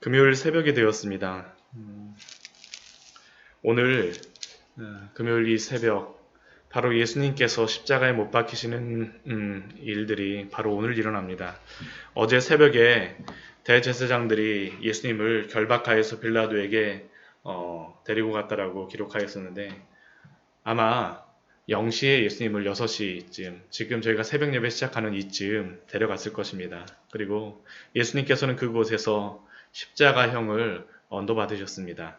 금요일 새벽이 되었습니다. 음, 오늘 어, 금요일 이 새벽 바로 예수님께서 십자가에 못 박히시는 음, 일들이 바로 오늘 일어납니다. 어제 새벽에 대제사장들이 예수님을 결박하여서 빌라도에게 어, 데리고 갔다라고 기록하였었는데 아마 0시에 예수님을 6시쯤 지금 저희가 새벽 예배 시작하는 이쯤 데려갔을 것입니다. 그리고 예수님께서는 그곳에서 십자가형을 언도받으셨습니다.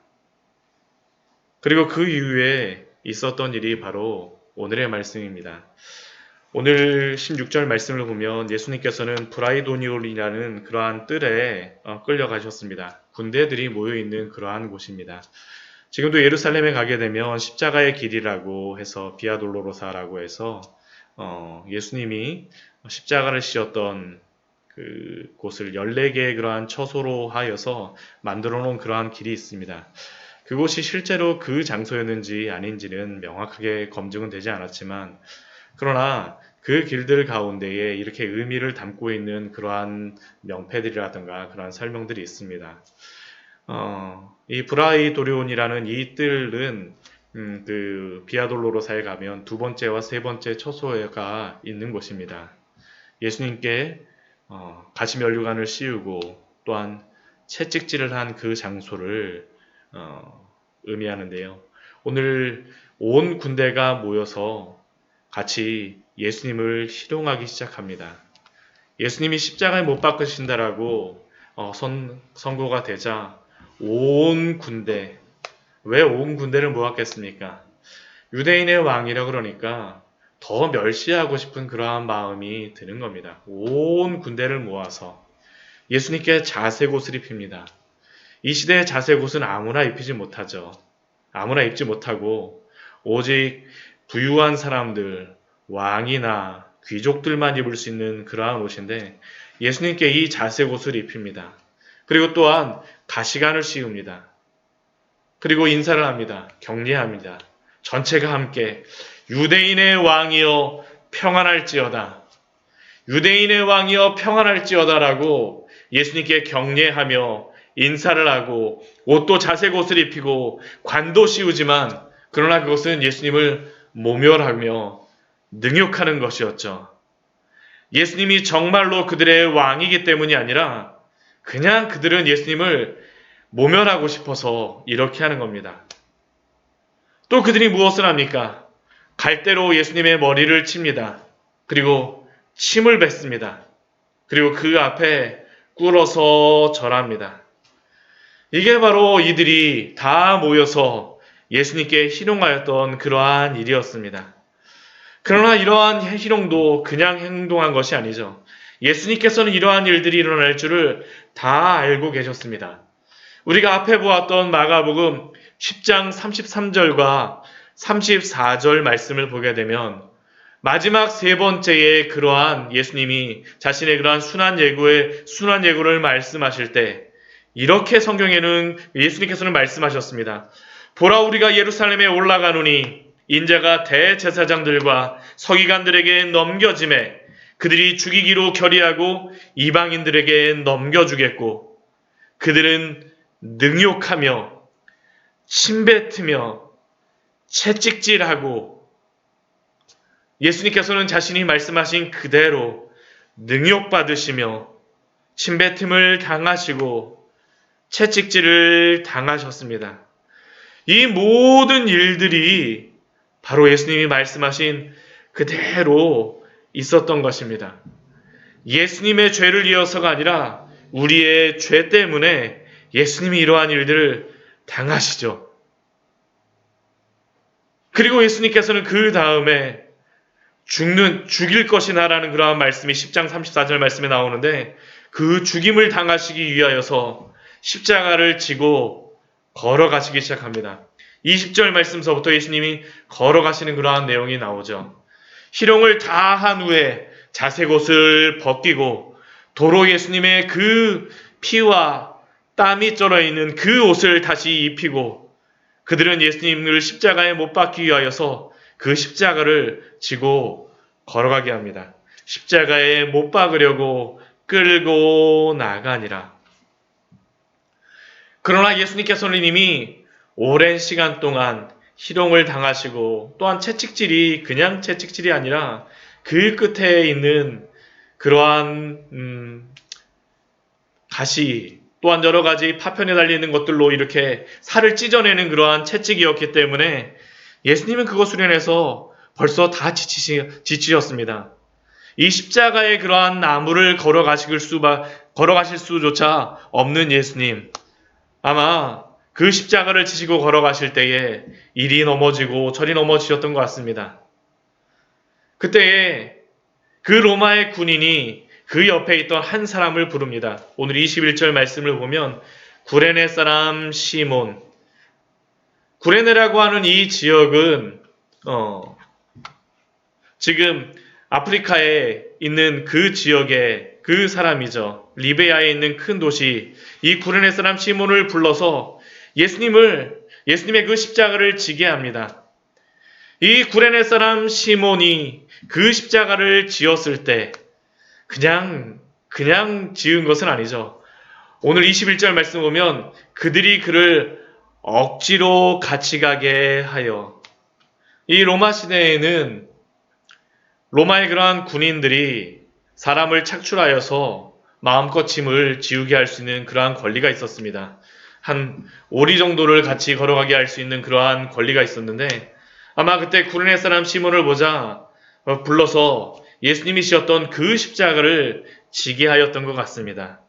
그리고 그 이후에 있었던 일이 바로 오늘의 말씀입니다. 오늘 16절 말씀을 보면 예수님께서는 브라이도니올이라는 그러한 뜰에 어, 끌려가셨습니다. 군대들이 모여있는 그러한 곳입니다. 지금도 예루살렘에 가게 되면 십자가의 길이라고 해서 비아돌로로사라고 해서 어, 예수님이 십자가를 씌었던 그 곳을 14개의 그러한 처소로 하여서 만들어 놓은 그러한 길이 있습니다. 그곳이 실제로 그 장소였는지 아닌지는 명확하게 검증은 되지 않았지만 그러나 그 길들 가운데에 이렇게 의미를 담고 있는 그러한 명패들이라든가 그러한 설명들이 있습니다. 어, 이 브라이 도리온이라는 이 뜰은 음, 그 비아돌로로사에 가면 두 번째와 세 번째 처소가 있는 곳입니다. 예수님께 어, 가시면류관을 씌우고 또한 채찍질을 한 그 장소를 어, 의미하는데요. 오늘 온 군대가 모여서 같이 예수님을 희롱하기 시작합니다. 예수님이 십자가에 못 박으신다라고 어, 선, 선고가 되자 온 군대, 왜 온 군대를 모았겠습니까? 유대인의 왕이라 그러니까 더 멸시하고 싶은 그러한 마음이 드는 겁니다. 온 군대를 모아서 예수님께 자색 옷을 입힙니다. 이 시대의 자색 옷은 아무나 입히지 못하죠. 아무나 입지 못하고 오직 부유한 사람들, 왕이나 귀족들만 입을 수 있는 그러한 옷인데 예수님께 이 자색 옷을 입힙니다. 그리고 또한 가시관을 씌웁니다. 그리고 인사를 합니다. 격리합니다. 전체가 함께 유대인의 왕이여 평안할지어다. 유대인의 왕이여 평안할지어다라고 예수님께 격려하며 인사를 하고 옷도 자색 옷을 입히고 관도 씌우지만 그러나 그것은 예수님을 모멸하며 능욕하는 것이었죠. 예수님이 정말로 그들의 왕이기 때문이 아니라 그냥 그들은 예수님을 모멸하고 싶어서 이렇게 하는 겁니다. 또 그들이 무엇을 합니까? 갈대로 예수님의 머리를 칩니다. 그리고 침을 뱉습니다. 그리고 그 앞에 꿇어서 절합니다. 이게 바로 이들이 다 모여서 예수님께 희롱하였던 그러한 일이었습니다. 그러나 이러한 희롱도 그냥 행동한 것이 아니죠. 예수님께서는 이러한 일들이 일어날 줄을 다 알고 계셨습니다. 우리가 앞에 보았던 마가복음 10장 33절과 34절 말씀을 보게 되면 마지막 세 번째에 그러한 예수님이 자신의 그러한 순환 예고의 순환 예고를 말씀하실 때 이렇게 성경에는 예수님께서는 말씀하셨습니다. 보라 우리가 예루살렘에 올라가노니 인자가 대제사장들과 서기관들에게 넘겨짐에 그들이 죽이기로 결의하고 이방인들에게 넘겨주겠고 그들은 능욕하며 침뱉으며 채찍질하고 예수님께서는 자신이 말씀하신 그대로 능욕받으시며 침뱉음을 당하시고 채찍질을 당하셨습니다. 이 모든 일들이 바로 예수님이 말씀하신 그대로 있었던 것입니다. 예수님의 죄를 이어서가 아니라 우리의 죄 때문에 예수님이 이러한 일들을 당하시죠. 그리고 예수님께서는 그 다음에 죽는, 죽일 것이나라는 그러한 말씀이 10장 34절 말씀에 나오는데 그 죽임을 당하시기 위하여서 십자가를 지고 걸어가시기 시작합니다. 20절 말씀서부터 예수님이 걸어가시는 그러한 내용이 나오죠. 희롱을 다 한 후에 자색 옷을 벗기고 도로 예수님의 그 피와 땀이 쩔어 있는 그 옷을 다시 입히고 그들은 예수님을 십자가에 못 박기 위하여서 그 십자가를 지고 걸어가게 합니다. 십자가에 못 박으려고 끌고 나가니라. 그러나 예수님께서는 이미 오랜 시간 동안 희롱을 당하시고 또한 채찍질이 그냥 채찍질이 아니라 그 끝에 있는 그러한 음, 가시 또한 여러 가지 파편에 달리는 것들로 이렇게 살을 찢어내는 그러한 채찍이었기 때문에 예수님은 그것 수련해서 벌써 다 지치시, 지치셨습니다. 이 십자가의 그러한 나무를 걸어가실 수바, 걸어가실 수조차 없는 예수님. 아마 그 십자가를 지시고 걸어가실 때에 이리 넘어지고 저리 넘어지셨던 것 같습니다. 그때에 그 로마의 군인이 그 옆에 있던 한 사람을 부릅니다. 오늘 21절 말씀을 보면 구레네 사람 시몬. 구레네라고 하는 이 지역은 어, 지금 아프리카에 있는 그 지역의 그 사람이죠. 리베아에 있는 큰 도시 이 구레네 사람 시몬을 불러서 예수님을 예수님의 그 십자가를 지게 합니다. 이 구레네 사람 시몬이 그 십자가를 지었을 때 그냥 그냥 지은 것은 아니죠. 오늘 21절 말씀 보면 그들이 그를 억지로 같이 가게 하여 이 로마 시대에는 로마의 그러한 군인들이 사람을 착출하여서 마음껏 짐을 지우게 할 수 있는 그러한 권리가 있었습니다. 한 오리 정도를 같이 걸어가게 할 수 있는 그러한 권리가 있었는데 아마 그때 구르네 사람 시몬을 보자 어, 불러서 예수님이 지었던 그 십자가를 지게 하였던 것 같습니다.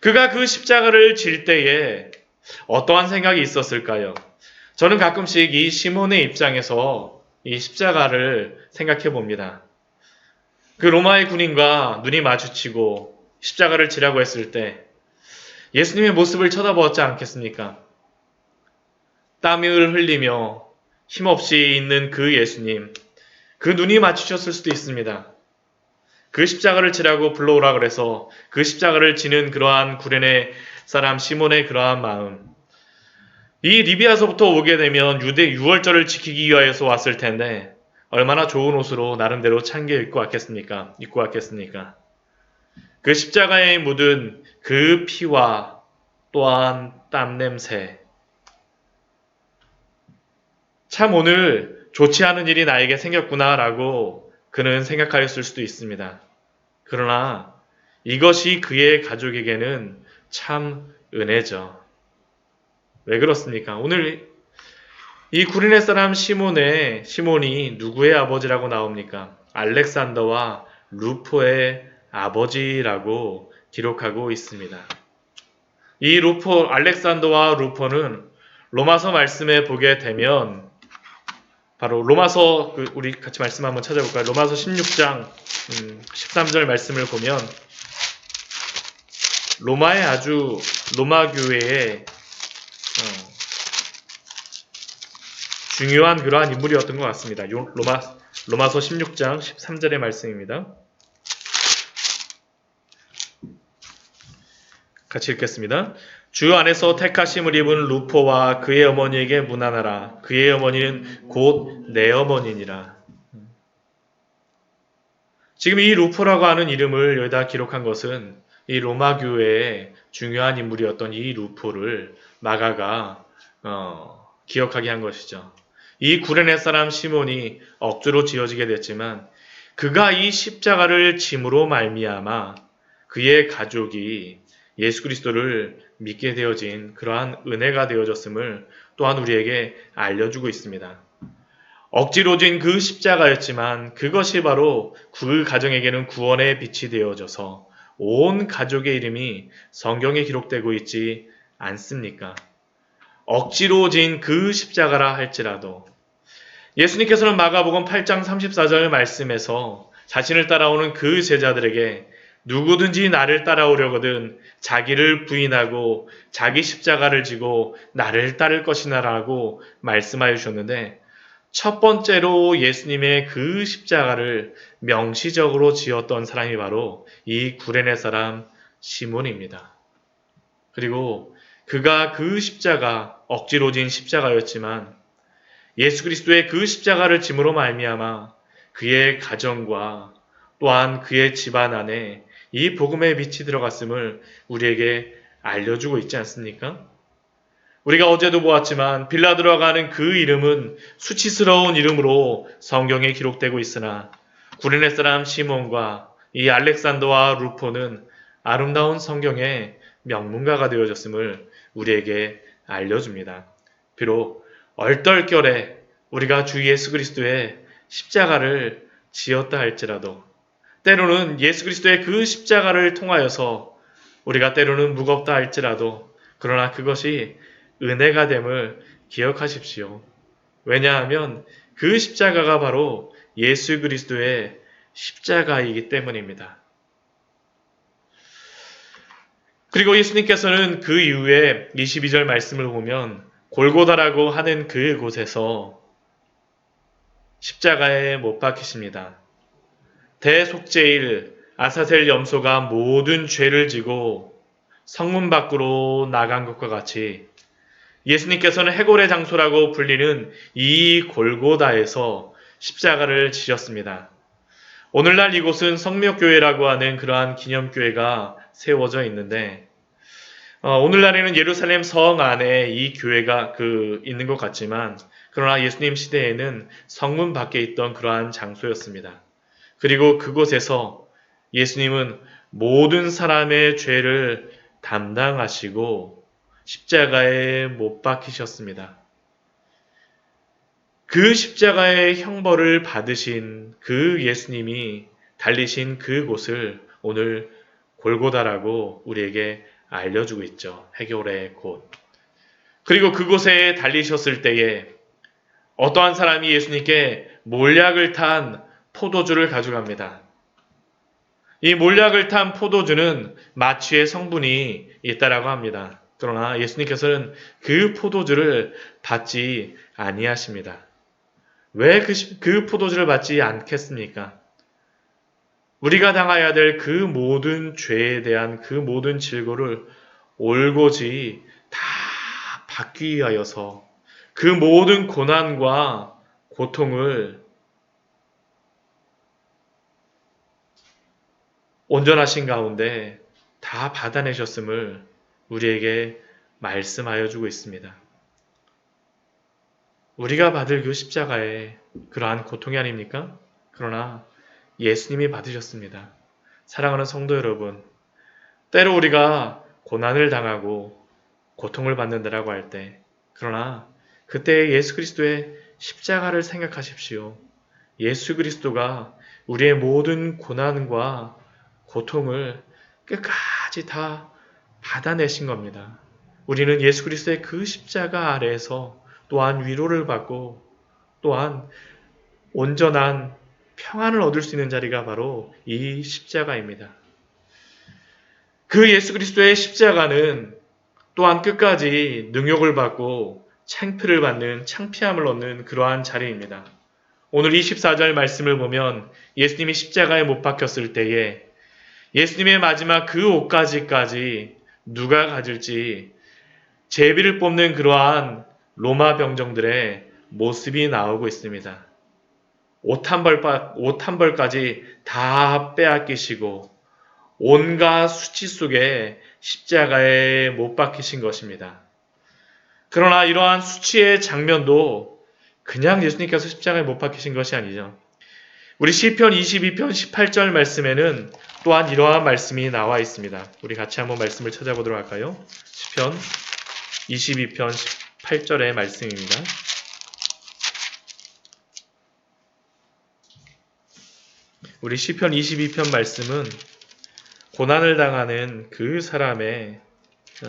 그가 그 십자가를 질 때에 어떠한 생각이 있었을까요? 저는 가끔씩 이 시몬의 입장에서 이 십자가를 생각해 봅니다. 그 로마의 군인과 눈이 마주치고 십자가를 지라고 했을 때 예수님의 모습을 쳐다보았지 않겠습니까? 땀을 흘리며 힘없이 있는 그 예수님, 그 눈이 마주쳤을 수도 있습니다. 그 십자가를 지라고 불러오라 그래서 그 십자가를 지는 그러한 구레네 사람 시몬의 그러한 마음. 이 리비아서부터 오게 되면 유대 유월절을 지키기 위하여서 왔을 텐데 얼마나 좋은 옷으로 나름대로 창겨 입고 왔겠습니까? 입고 왔겠습니까? 그 십자가에 묻은 그 피와 또한 땀 냄새. 참 오늘 좋지 않은 일이 나에게 생겼구나라고 그는 생각하였을 수도 있습니다. 그러나 이것이 그의 가족에게는 참 은혜죠. 왜 그렇습니까? 오늘 이 구리네 사람 시몬의 시몬이 누구의 아버지라고 나옵니까? 알렉산더와 루포의 아버지라고 기록하고 있습니다. 이 루포 알렉산더와 루포는 로마서 말씀에 보게 되면 바로 로마서 그 우리 같이 말씀 한번 찾아볼까요? 로마서 16장 음, 13절 말씀을 보면 로마의 아주 로마 교회의 어, 중요한 그러한 인물이었던 것 같습니다. 요, 로마 로마서 16장 13절의 말씀입니다. 같이 읽겠습니다. 주 안에서 택하심을 입은 루포와 그의 어머니에게 문안하라. 그의 어머니는 곧 내 어머니니라. 지금 이 루포라고 하는 이름을 여기다 기록한 것은 이 로마 교회의 중요한 인물이었던 이 루포를 마가가 어, 기억하게 한 것이죠. 이 구레네 사람 시몬이 억지로 지어지게 됐지만 그가 이 십자가를 짐으로 말미암아 그의 가족이 예수 그리스도를 믿게 되어진 그러한 은혜가 되어졌음을 또한 우리에게 알려주고 있습니다. 억지로 진 그 십자가였지만 그것이 바로 그 가정에게는 구원의 빛이 되어져서 온 가족의 이름이 성경에 기록되고 있지 않습니까? 억지로 진 그 십자가라 할지라도 예수님께서는 마가복음 8장 34절 말씀에서 자신을 따라오는 그 제자들에게 누구든지 나를 따라오려거든 자기를 부인하고 자기 십자가를 지고 나를 따를 것이나라고 말씀하여 주셨는데 첫 번째로 예수님의 그 십자가를 명시적으로 지었던 사람이 바로 이 구레네 사람 시몬입니다. 그리고 그가 그 십자가 억지로 진 십자가였지만 예수 그리스도의 그 십자가를 짐으로 말미암아 그의 가정과 또한 그의 집안 안에 이 복음의 빛이 들어갔음을 우리에게 알려주고 있지 않습니까? 우리가 어제도 보았지만 빌라 들어가는 그 이름은 수치스러운 이름으로 성경에 기록되고 있으나 구레네 사람 시몬과 이 알렉산더와 루포는 아름다운 성경의 명문가가 되어졌음을 우리에게 알려줍니다. 비록 얼떨결에 우리가 주 예수 그리스도의 십자가를 지었다 할지라도 때로는 예수 그리스도의 그 십자가를 통하여서 우리가 때로는 무겁다 할지라도 그러나 그것이 은혜가 됨을 기억하십시오. 왜냐하면 그 십자가가 바로 예수 그리스도의 십자가이기 때문입니다. 그리고 예수님께서는 그 이후에 22절 말씀을 보면 골고다라고 하는 그 곳에서 십자가에 못 박히십니다. 대속제일 아사셀 염소가 모든 죄를 지고 성문 밖으로 나간 것과 같이 예수님께서는 해골의 장소라고 불리는 이 골고다에서 십자가를 지셨습니다. 오늘날 이곳은 성묘교회라고 하는 그러한 기념교회가 세워져 있는데 어, 오늘날에는 예루살렘 성 안에 이 교회가 그 있는 것 같지만 그러나 예수님 시대에는 성문 밖에 있던 그러한 장소였습니다. 그리고 그곳에서 예수님은 모든 사람의 죄를 담당하시고 십자가에 못 박히셨습니다. 그 십자가의 형벌을 받으신 그 예수님이 달리신 그 곳을 오늘 골고다라고 우리에게 알려주고 있죠. 해결의 곳. 그리고 그곳에 달리셨을 때에 어떠한 사람이 예수님께 몰약을 탄 포도주를 가져갑니다. 이 몰약을 탄 포도주는 마취의 성분이 있다라고 합니다. 그러나 예수님께서는 그 포도주를 받지 아니하십니다. 왜그 그 포도주를 받지 않겠습니까? 우리가 당해야 될 그 모든 죄에 대한 그 모든 질고를 올고지 다 받기 위하여서 그 모든 고난과 고통을 온전하신 가운데 다 받아내셨음을 우리에게 말씀하여 주고 있습니다. 우리가 받을 그 십자가에 그러한 고통이 아닙니까? 그러나 예수님이 받으셨습니다. 사랑하는 성도 여러분, 때로 우리가 고난을 당하고 고통을 받는다라고 할 때, 그러나 그때 예수 그리스도의 십자가를 생각하십시오. 예수 그리스도가 우리의 모든 고난과 고통을 끝까지 다 받아내신 겁니다. 우리는 예수 그리스도의 그 십자가 아래에서 또한 위로를 받고 또한 온전한 평안을 얻을 수 있는 자리가 바로 이 십자가입니다. 그 예수 그리스도의 십자가는 또한 끝까지 능욕을 받고 창피를 받는 창피함을 얻는 그러한 자리입니다. 오늘 24절 말씀을 보면 예수님이 십자가에 못 박혔을 때에 예수님의 마지막 그 옷가지까지 누가 가질지 제비를 뽑는 그러한 로마 병정들의 모습이 나오고 있습니다. 옷 한 벌, 옷 한 벌까지 다 빼앗기시고 온갖 수치 속에 십자가에 못 박히신 것입니다. 그러나 이러한 수치의 장면도 그냥 예수님께서 십자가에 못 박히신 것이 아니죠. 우리 시편 22편 18절 말씀에는 또한 이러한 말씀이 나와 있습니다. 우리 같이 한번 말씀을 찾아보도록 할까요? 시편 22편 18절의 말씀입니다. 우리 시편 22편 말씀은 고난을 당하는 그 사람의 어,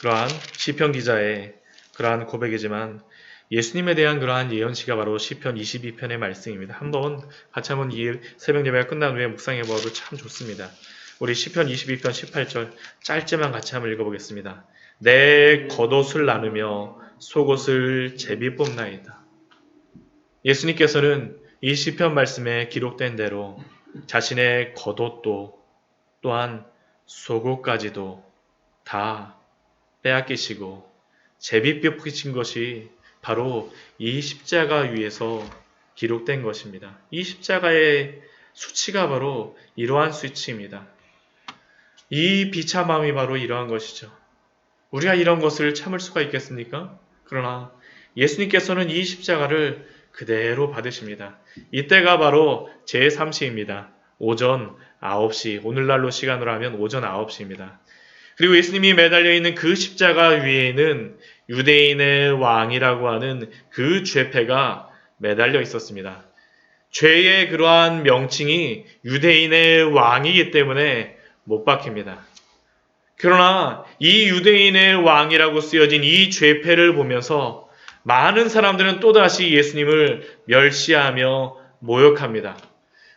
그러한 시편 기자의 그러한 고백이지만 예수님에 대한 그러한 예언시가 바로 시편 22편의 말씀입니다. 한번 같이 한번 이 새벽 예배가 끝난 후에 묵상해 보아도 참 좋습니다. 우리 시편 22편 18절 짧지만 같이 한번 읽어보겠습니다. 내 겉옷을 나누며 속옷을 제비 뽑나이다. 예수님께서는 이 시편 말씀에 기록된 대로 자신의 겉옷도 또한 속옷까지도 다 빼앗기시고 제비 뽑히신 것이 바로 이 십자가 위에서 기록된 것입니다. 이 십자가의 수치가 바로 이러한 수치입니다. 이 비참함이 바로 이러한 것이죠. 우리가 이런 것을 참을 수가 있겠습니까? 그러나 예수님께서는 이 십자가를 그대로 받으십니다. 이때가 바로 제3시입니다. 오전 9시, 오늘날로 시간으로 하면 오전 9시입니다. 그리고 예수님이 매달려 있는 그 십자가 위에는 유대인의 왕이라고 하는 그 죄패가 매달려 있었습니다. 죄의 그러한 명칭이 유대인의 왕이기 때문에 못 박힙니다. 그러나 이 유대인의 왕이라고 쓰여진 이 죄패를 보면서 많은 사람들은 또다시 예수님을 멸시하며 모욕합니다.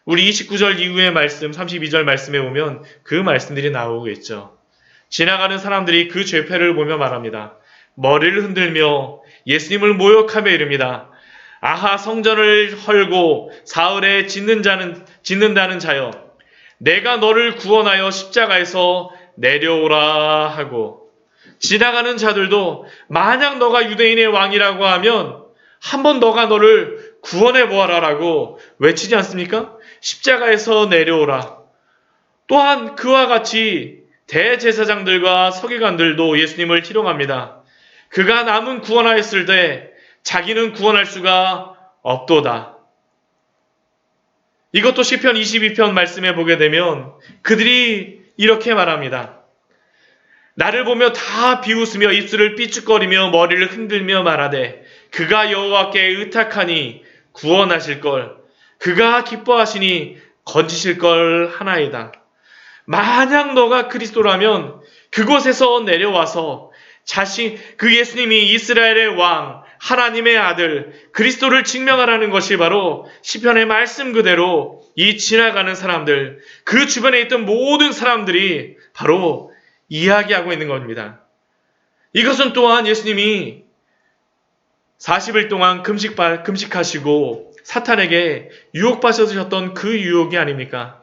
우리 29절 이후의 말씀, 32절 말씀에 보면 그 말씀들이 나오고 있죠. 지나가는 사람들이 그 죄패를 보며 말합니다. 머리를 흔들며 예수님을 모욕하며 이릅니다. 아하 성전을 헐고 사흘에 짓는 자는 짓는다는 자여 내가 너를 구원하여 십자가에서 내려오라 하고 지나가는 자들도 만약 너가 유대인의 왕이라고 하면 한번 너가 너를 구원해 보아라라고 외치지 않습니까? 십자가에서 내려오라. 또한 그와 같이 대제사장들과 서기관들도 예수님을 희롱합니다. 그가 남은 구원하였을 때 자기는 구원할 수가 없도다. 이것도 시편 22편 말씀에 보게 되면 그들이 이렇게 말합니다. 나를 보며 다 비웃으며 입술을 삐죽거리며 머리를 흔들며 말하되 그가 여호와께 의탁하니 구원하실 걸 그가 기뻐하시니 건지실 걸 하나이다. 만약 너가 그리스도라면 그곳에서 내려와서 자신 그 예수님이 이스라엘의 왕 하나님의 아들 그리스도를 증명하라는 것이 바로 시편의 말씀 그대로 이 지나가는 사람들 그 주변에 있던 모든 사람들이 바로 이야기하고 있는 겁니다. 이것은 또한 예수님이 40일 동안 금식, 금식하시고 사탄에게 유혹받으셨던 그 유혹이 아닙니까?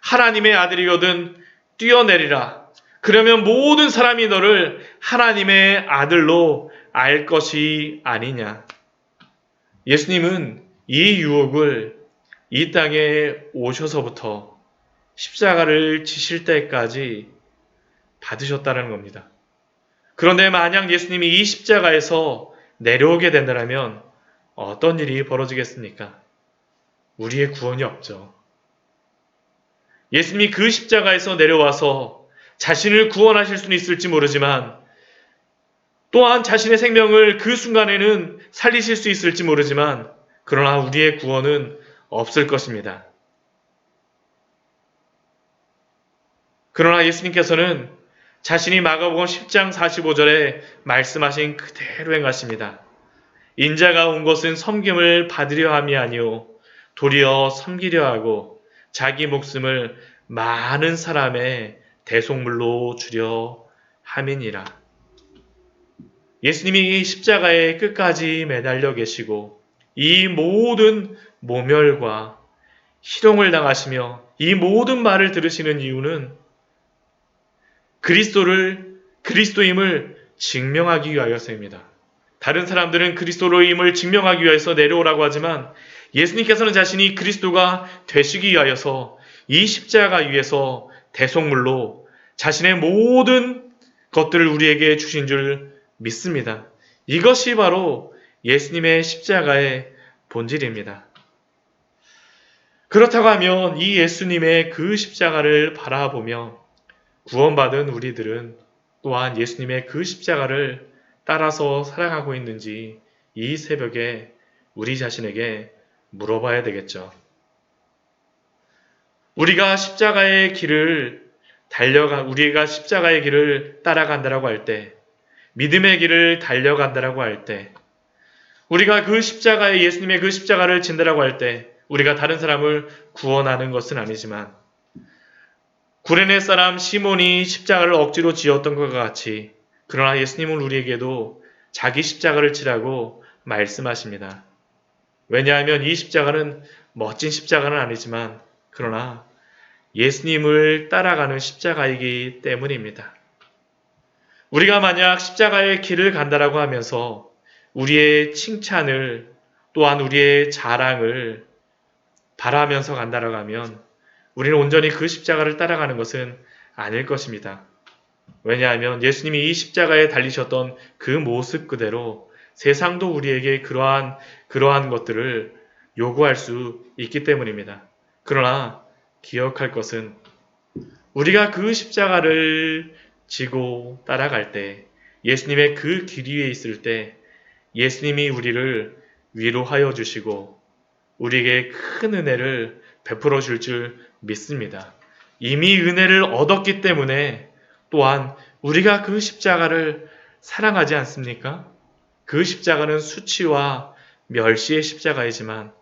하나님의 아들이거든 뛰어내리라. 그러면 모든 사람이 너를 하나님의 아들로 알 것이 아니냐. 예수님은 이 유혹을 이 땅에 오셔서부터 십자가를 지실 때까지 받으셨다는 겁니다. 그런데 만약 예수님이 이 십자가에서 내려오게 된다면 어떤 일이 벌어지겠습니까? 우리의 구원이 없죠. 예수님이 그 십자가에서 내려와서 자신을 구원하실 수는 있을지 모르지만 또한 자신의 생명을 그 순간에는 살리실 수 있을지 모르지만 그러나 우리의 구원은 없을 것입니다. 그러나 예수님께서는 자신이 마가복음 10장 45절에 말씀하신 그대로 행하십니다. 인자가 온 것은 섬김을 받으려 함이 아니요 도리어 섬기려 하고 자기 목숨을 많은 사람의 대속물로 주려 함이니라. 예수님이 십자가에 끝까지 매달려 계시고 이 모든 모멸과 희롱을 당하시며 이 모든 말을 들으시는 이유는 그리스도를 그리스도임을 증명하기 위하여서입니다. 다른 사람들은 그리스도로임을 증명하기 위해서 내려오라고 하지만 예수님께서는 자신이 그리스도가 되시기 위하여서 이 십자가 위에서 대속물로 자신의 모든 것들을 우리에게 주신 줄 믿습니다. 이것이 바로 예수님의 십자가의 본질입니다. 그렇다고 하면 이 예수님의 그 십자가를 바라보며 구원받은 우리들은 또한 예수님의 그 십자가를 따라서 살아가고 있는지 이 새벽에 우리 자신에게 물어봐야 되겠죠. 우리가 십자가의 길을 달려가, 우리가 십자가의 길을 따라간다라고 할 때, 믿음의 길을 달려간다라고 할 때, 우리가 그 십자가에 예수님의 그 십자가를 진다라고 할 때, 우리가 다른 사람을 구원하는 것은 아니지만, 구레네 사람 시몬이 십자가를 억지로 지었던 것과 같이, 그러나 예수님은 우리에게도 자기 십자가를 치라고 말씀하십니다. 왜냐하면 이 십자가는 멋진 십자가는 아니지만, 그러나 예수님을 따라가는 십자가이기 때문입니다. 우리가 만약 십자가의 길을 간다라고 하면서 우리의 칭찬을 또한 우리의 자랑을 바라면서 간다라고 하면 우리는 온전히 그 십자가를 따라가는 것은 아닐 것입니다. 왜냐하면 예수님이 이 십자가에 달리셨던 그 모습 그대로 세상도 우리에게 그러한 그러한 것들을 요구할 수 있기 때문입니다. 그러나 기억할 것은 우리가 그 십자가를 지고 따라갈 때 예수님의 그 길 위에 있을 때 예수님이 우리를 위로하여 주시고 우리에게 큰 은혜를 베풀어 줄 줄 믿습니다. 이미 은혜를 얻었기 때문에 또한 우리가 그 십자가를 사랑하지 않습니까? 그 십자가는 수치와 멸시의 십자가이지만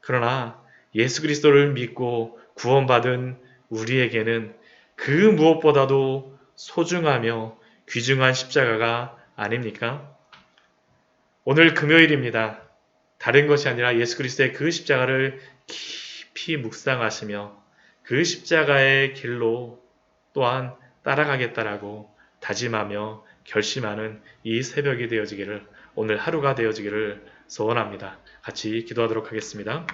그러나 예수 그리스도를 믿고 구원받은 우리에게는 그 무엇보다도 소중하며 귀중한 십자가가 아닙니까? 오늘 금요일입니다. 다른 것이 아니라 예수 그리스도의 그 십자가를 깊이 묵상하시며 그 십자가의 길로 또한 따라가겠다라고 다짐하며 결심하는 이 새벽이 되어지기를 오늘 하루가 되어지기를 소원합니다. 같이 기도하도록 하겠습니다.